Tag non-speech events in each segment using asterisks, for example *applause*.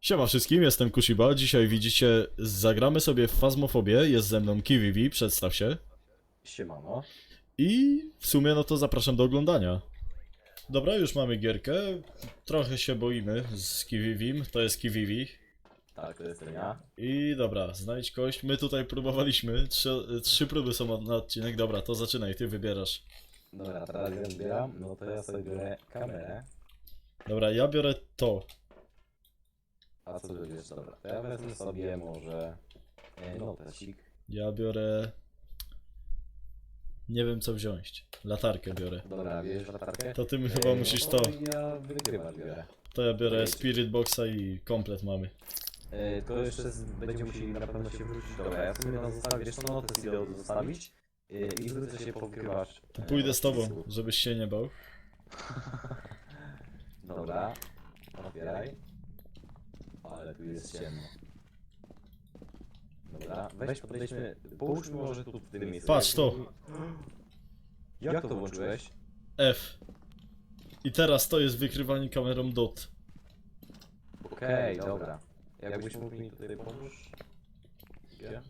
Siema wszystkim, jestem Kushiba. Dzisiaj widzicie, zagramy sobie w Fazmofobię. Jest ze mną KiwiV, przedstaw się. Siemano. I w sumie no to zapraszam do oglądania. Dobra, już mamy gierkę. Trochę się boimy z KiwiVim, to jest KiwiV. Tak, to jestem ja. I dobra, znajdź kość. My tutaj próbowaliśmy, trzy, trzy próby są na odcinek. Dobra, to zaczynaj, ty wybierasz. Dobra, teraz ja zbieram, no to ja sobie biorę kamerę. Dobra, ja biorę to. A co ty wiesz? Dobra, to ja wezmę sobie może e, notesik. Ja biorę... Nie wiem co wziąć. Latarkę biorę. Dobra, bierzesz latarkę? To ty mi E, chyba musisz no to. Ja wygrywacz biorę. To ja biorę. Spirit Boxa i komplet mamy. E, to jeszcze z, będziemy musieli na pewno się wrócić. Dobra, ja sobie na zostawię, wiesz co, notes idę zostawić. E, I wrócę się powykrywać. To pójdę z tobą, żebyś się nie bał. *laughs* Dobra, otwieraj. Ale tu jest ciemno. Dobra, weź podejdźmy, połóżmy może tu w tym miejscu. Patrz to. Jak to włączyłeś? F. I teraz to jest wykrywanie kamerą DOT. Okej, dobra. Jakbyś mógł mi tutaj pomóż? Gdzie?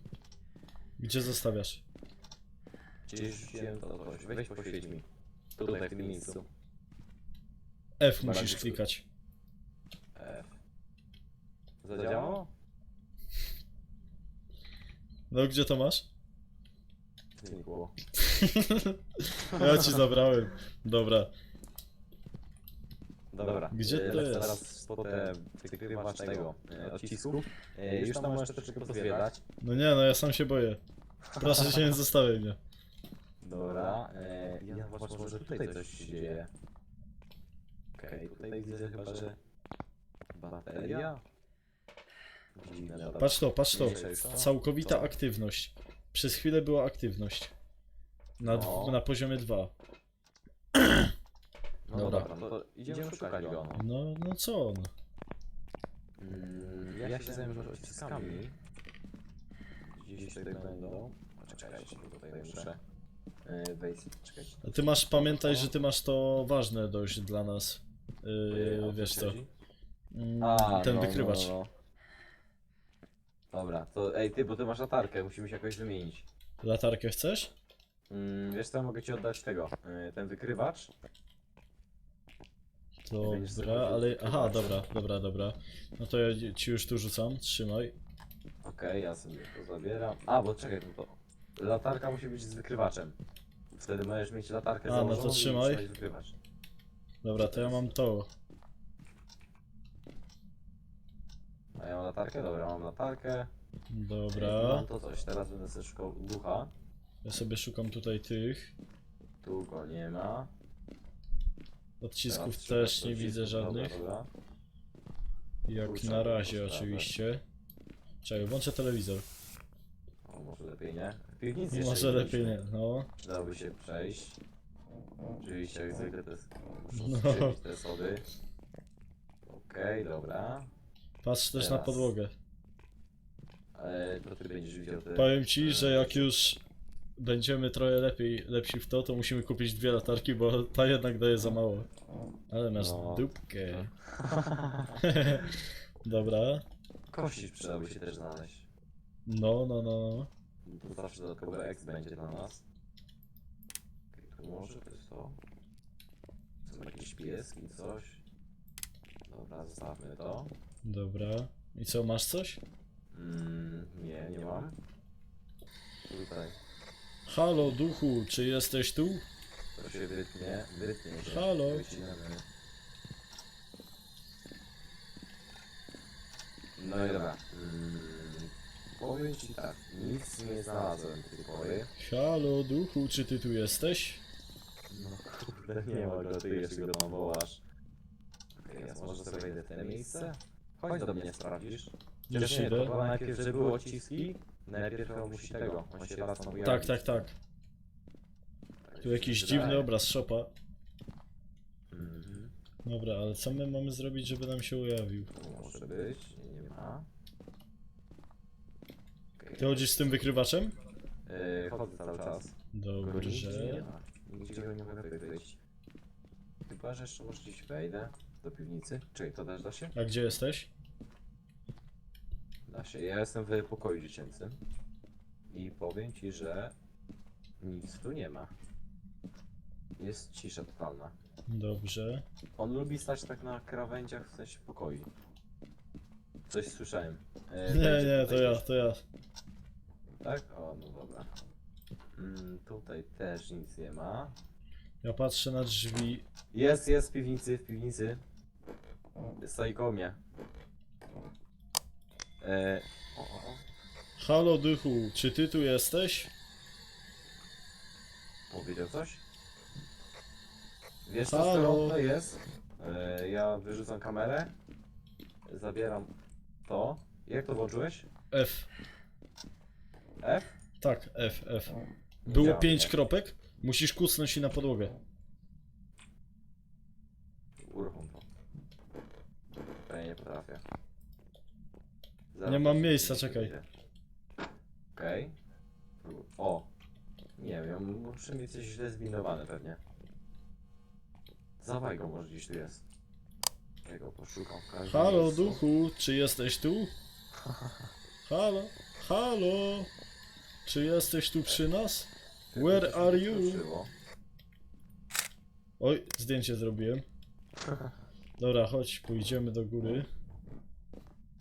Gdzie zostawiasz? Gdzieś rzuciłem to coś. Weź poświeć mi. Tutaj, w tym miejscu. F musisz klikać. Zadziałało? No gdzie to masz? Znikło. *laughs* Ja ci zabrałem. Dobra. Dobra. Gdzie e, to jest? Teraz potem wykrywacz tego e, odcisku. E, Już tam możesz troszeczkę pozwiedzać. No nie, no ja sam się boję. Proszę się nie zostawiaj mnie. Dobra. E, ja może tutaj coś się dzieje. Okej, tutaj widzę chyba, że... Bateria? Patrz to, patrz to. Całkowita aktywność. Przez chwilę była aktywność. Na, d- No. na poziomie 2. *clears throat* No Dobra. dobra, to idziemy szukać go. No. No, no co no. Mm, ja się zajmę odciskami. Gdzieś tutaj będą. Czekajcie, tutaj muszę e, wejść. Czekajcie. A ty masz, pamiętaj, że ty masz to ważne dość dla nas. Yy, wiesz co. chodzi? Mm, A, ten no, wykrywacz. No, no. Dobra, to ej ty, bo ty masz latarkę, musimy się jakoś wymienić. Latarkę chcesz? Mm, wiesz co, mogę ci oddać tego, e, ten wykrywacz. Będziesz sobie Dobra, chodził ale. z Aha, dobra, dobra, dobra. No to ja ci już tu rzucam, trzymaj. Okej, ja sobie to zabieram. A, bo czekaj, no to latarka musi być z wykrywaczem. Wtedy możesz mieć latarkę A, no to założoną i trzymaj. trzymać wykrywacz. Dobra, to ja mam to. A ja mam latarkę? Dobra, mam latarkę. Dobra. Mam to coś, teraz będę sobie szukał ducha. Ja sobie szukam tutaj tych. Tu go nie ma. Odcisków Teraz trzeba też nie odcisków, widzę żadnych. Dobra, dobra. Jak Kurczę, na razie oczywiście. Czekaj, włączę telewizor. O, może lepiej nie. W piwnicy jeszcze Może lepiej nie, no. Dałoby się przejść. Oczywiście jak zwykle to jest... No. Muszę te sody. Okej, dobra. Patrz też na Teraz. podłogę. Ale to ty będziesz widział te... Powiem ci, że jak już będziemy trochę lepiej, lepsi w to, to musimy kupić dwie latarki, bo ta jednak daje za mało. Ale masz No. dupkę. *laughs* Dobra. Kości przydałoby się też znaleźć. No, no, no. To zawsze dodatkowy X będzie dla nas. Okej, tu może to jest to. Są jakieś pieski, coś. Dobra, zostawmy to. Dobra. I co, masz coś? Mm, nie, nie mam. Tutaj. Halo, duchu, czy jesteś tu? To się wytnie, wytnie się. Halo? Wycinamy. No i dobra. Mm, powiem ci tak, nic nie znalazłem do tej pory. Halo, duchu, czy ty tu jesteś? No kurde, nie ma go, ty jeszcze go tam wołasz. Okej, ja może sobie wejdę w te miejsce? Chodź do mnie, sprawdzisz. Już Chociaż nie, idę. to chyba najpierw, żeby były odciski, najpierw chyba musi tego, on się raz tam Tak, tak, tak. Tak Tu jakiś dziwny obraz szopa. Mhm. Dobra, ale co my mamy zrobić, żeby nam się ujawił? Tu może być, nie, nie ma. Okej. Ty chodzisz z tym wykrywaczem? Yy, chodzę cały czas. Nigdzie nie Dobrze. ma. Nigdzie go nie mogę wyjść. Chyba, że jeszcze może gdzieś wejdę do piwnicy. Czyli to też da się? A gdzie jesteś? Właśnie, ja jestem w pokoju dziecięcym i powiem ci, że nic tu nie ma. Jest cisza totalna. Dobrze. On lubi stać tak na krawędziach w sensie pokoi. Coś słyszałem. E, Nie, będzie nie, to tutaj ja, to ja. Tak? O, no dobra. Mm, tutaj też nic nie ma. Ja patrzę na drzwi. Jest, jest w piwnicy, w piwnicy. Mnie. E, o, o, o. Halo duchu, czy ty tu jesteś? Powiedział coś? Wiesz co, Halo? to jest? E, ja wyrzucam kamerę. Zabieram to. Jak to włączyłeś? F. F? Tak, F, F. Nie Było działa, pięć nie? kropek. Musisz kucnąć i na podłogę. Uruchom to. To ja nie potrafię. Nie mam miejsca, czekaj. Okej. O. Nie wiem, muszę mieć coś źle zbinowane pewnie. Zawaj go może gdzieś tu jest. Tego poszukam w każdym Halo miejscu. duchu, czy jesteś tu? *laughs* Halo, halo. Czy jesteś tu przy nas? Where coś are you? skoczyło. Oj, zdjęcie zrobiłem. *laughs* Dobra, chodź, pójdziemy do góry.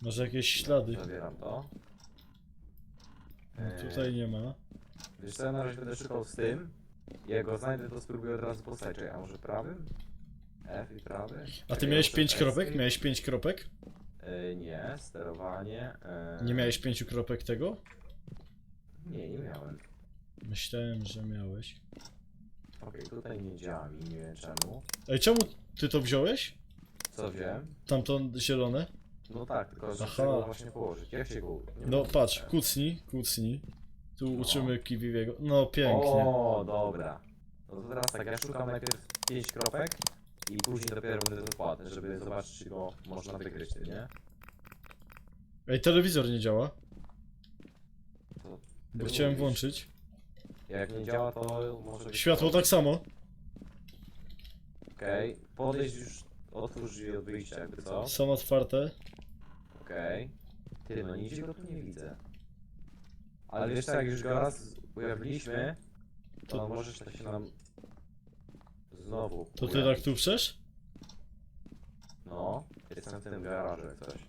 Może jakieś ślady? Zabieram to. No, Eee, tutaj nie ma. Wiesz co, ja na razie będę szukał z tym. Jak go znajdę, to spróbuję od razu postać. Czekaj, a może prawym? F i prawy? A ty Czekaj, miałeś może pięć kropek? escape? Miałeś pięć kropek? E, nie, sterowanie. E, Nie miałeś pięciu kropek tego? Nie, nie miałem. Myślałem, że miałeś. Okej, tutaj nie działa mi, nie wiem czemu. Ej, czemu ty to wziąłeś? Co wziąłem? Tamto zielone? No tak, tylko że Aha. chcę go właśnie położyć. Jak się go... nie No mogę- patrz, kucnij, kucnij. Tu No. uczymy Kiwiwiego. No pięknie. O, dobra. No to teraz tak, ja szukam najpierw 5 kropek i później dopiero będę dokładny, żeby zobaczyć, czy go można wykryć, nie? Ej, telewizor nie działa. To Bo ty chciałem mówisz. włączyć. Jak nie działa, to może być Światło tak samo. Okej, podejść już, otwórz drzwi od wyjścia, jakby co? Są otwarte. Okej. Ty, no nigdzie go tu nie widzę. Ale wiesz co, jak już go raz ujawniliśmy, to, To- możesz tak się nam znowu To ty tak tu przesz? No, jestem w tym garażu jak coś.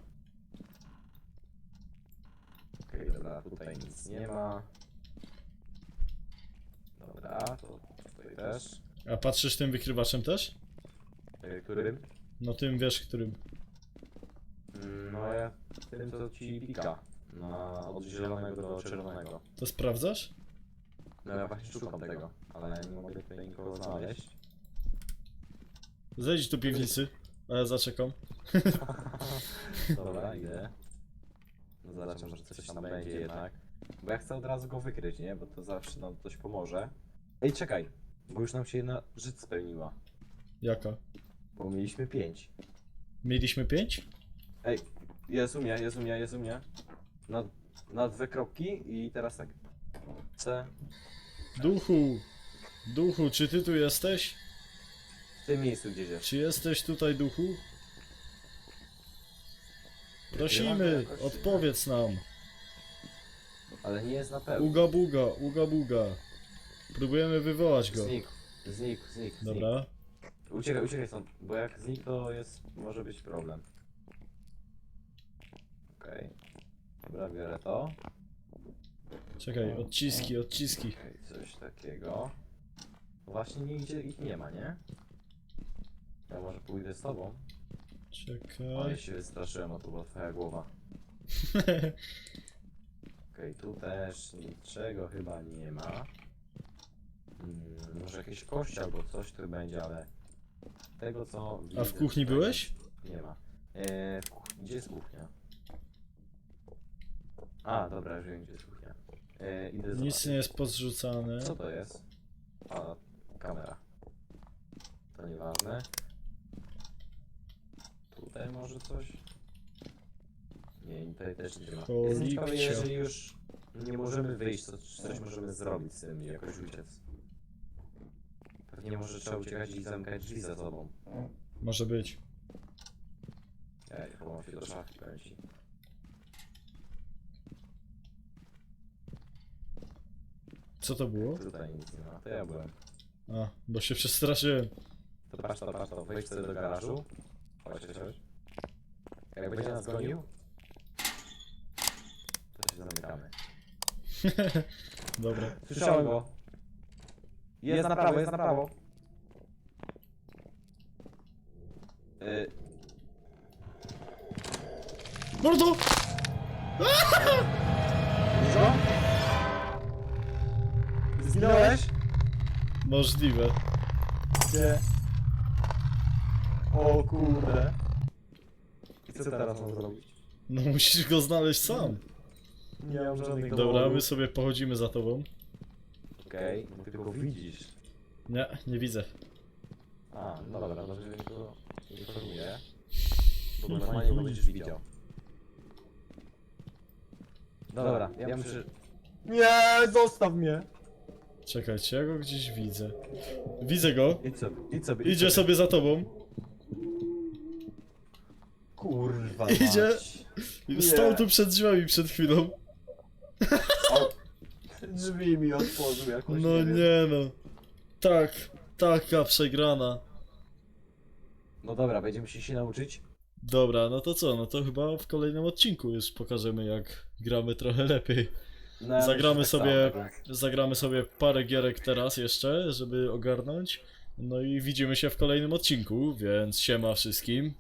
Okej, dobra, tutaj nic nie ma. Dobra, to tutaj też. A patrzysz tym wykrywaczem też? Yy, Którym? No tym wiesz, którym. No tym co ci pika. Na, od zielonego do czerwonego. To sprawdzasz? No ja właśnie szukam tego, ale nie mogę tutaj nikogo znaleźć. Zejdź do piwnicy, a ja zaczekam. *laughs* Dobra, idę. No zobaczę, może coś tam będzie jednak. Bo ja chcę od razu go wykryć, nie? Bo to zawsze nam coś pomoże. Ej, czekaj, bo już nam się jedna rzecz spełniła. Jaka? Bo mieliśmy pięć. Mieliśmy pięć? Ej, jest u mnie, jest u mnie, jest u mnie. Na, na dwie kropki i teraz tak. C. Duchu! Duchu, czy ty tu jesteś? W tym miejscu gdzieś jest. Czy jesteś tutaj, duchu? Prosimy, odpowiedz nam. Ale nie jest na pewno. Uga buga, uga buga. Próbujemy wywołać go. Znikł, znikł, znikł. znikł. Dobra. Uciekaj, uciekaj stąd, bo jak znikł to jest, może być problem. Okej. Dobra, biorę to. Czekaj, odciski, odciski. Okej, coś takiego. Właśnie nigdzie ich nie ma, nie? Ja może pójdę z tobą. Ale Czekaj. się wystraszyłem, a to była twoja głowa. *laughs* Okej, tu też niczego chyba nie ma. Mm, może jakieś kości albo coś tu będzie, ale tego co A widzę w kuchni tutaj byłeś? Nie ma. Eee, w kuchni, gdzie jest kuchnia? A, dobra, już wiem gdzie jest kuchnia. Eee, idę Nic zobaczyć. nie jest pozrzucane. Co to jest? A, kamera. To nieważne. Tutaj może coś? Nie, tutaj też nie ma. Jestem ciekawy, Polikcio. jeżeli już nie możemy wyjść, to czy coś możemy zrobić z tym jakoś uciec. Pewnie może trzeba uciekać i zamykać drzwi za sobą. Może być. Ej, chowam się do szafy, powiem ci. Co to było? Tutaj nic nie ma, to ja byłem. A, bo się przestraszyłem. To patrz to, patrz to, wejdź sobie do garażu. Chodź, chodź, chodź. Jak będzie nas gonił, to się zamykamy. *laughs* Dobra. Słyszałem go. Jest na prawo, jest na prawo. Y, Mordo! *laughs* co? Zginąłeś? Możliwe. Gdzie? O kurde. I co teraz mam zrobić? No musisz go znaleźć sam. Nie mam żadnych Dobra, dowodów. my sobie pochodzimy za tobą. Okej, no ty go widzisz. Nie, nie widzę. A, no dobra, dobrze, że mnie to informuje. Bo normalnie go będziesz widział. Dobra, ja muszę... Nie, zostaw mnie! Czekajcie, ja go gdzieś widzę. Widzę go. Idź sobie, idź sobie. idź Idzie sobie za tobą. Kurwa *laughs* Idzie. Stał tu przed drzwiami przed chwilą. O, drzwi mi otworzył jakoś. No wiem. nie no. Tak, taka przegrana. No dobra, będziemy się się nauczyć. Dobra, no to co? No to chyba w kolejnym odcinku już pokażemy jak gramy trochę lepiej. No, Zagramy myślę, że sobie- tak samo, Zagramy sobie parę gierek teraz jeszcze, żeby ogarnąć. No i widzimy się w kolejnym odcinku, więc siema wszystkim.